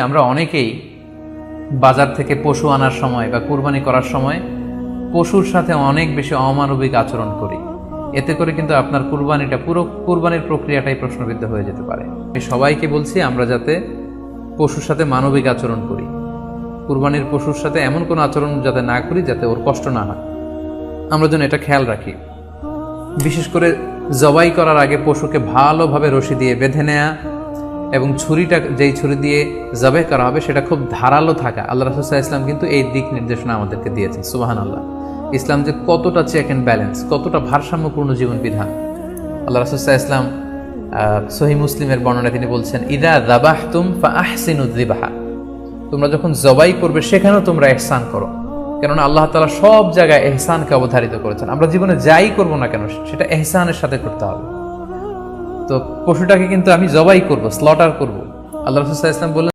আমরা অনেকেই বাজার থেকে পশু আনার সময় বা কোরবানি করার সময় পশুর সাথে অনেক বেশি অমানবিক আচরণ করি। এতে করে কিন্তু আপনার কুরবানিটা পুরো কুরবানির প্রক্রিয়াটাই প্রশ্নবিদ্ধ হয়ে যেতে পারে। আমি সবাইকে বলছি আমরা যাতে পশুর সাথে মানবিক আচরণ করি। কুরবানির পশুর সাথে এমন কোনো আচরণ যাতে না করি যাতে ওর কষ্ট না হয়। আমরা যেন এটা খেয়াল রাখি। বিশেষ করে জবাই করার আগে পশুকে ভালোভাবে রশি দিয়ে বেঁধে নেয়া এবং ছুরিটা যেই ছুরি দিয়ে জবে করা হবে, সেটা খুব ধারালো থাকা। আল্লাহ রাসুল্লাহ ইসলাম কিন্তু এই দিক নির্দেশনা আমাদেরকে দিয়েছেন সুবাহান আল্লাহ ইসলাম যে কতটা চেক অ্যান্ড ব্যালেন্স কতটা ভারসাম্যপূর্ণ জীবন বিধান আল্লাহ রাসুল্লাহ ইসলাম সহি মুসলিমের বর্ণনা তিনি বলছেন, ইদা দাবাহ তুম ফা আহসিনুদ্দিবাহা তোমরা যখন জবাই করবে, সেখানেও তোমরা এহসান করো। কেননা আল্লাহ তালা সব জায়গায় এহসানকে অবধারিত করেছেন। আমরা জীবনে যাই করব না কেন, সেটা এহসানের সাথে করতে হবে। তো পশুটাকে কিন্তু আমি জবাই করব স্লটার করব। আল্লাহ রসুল্লাহ ইসলাম বললেন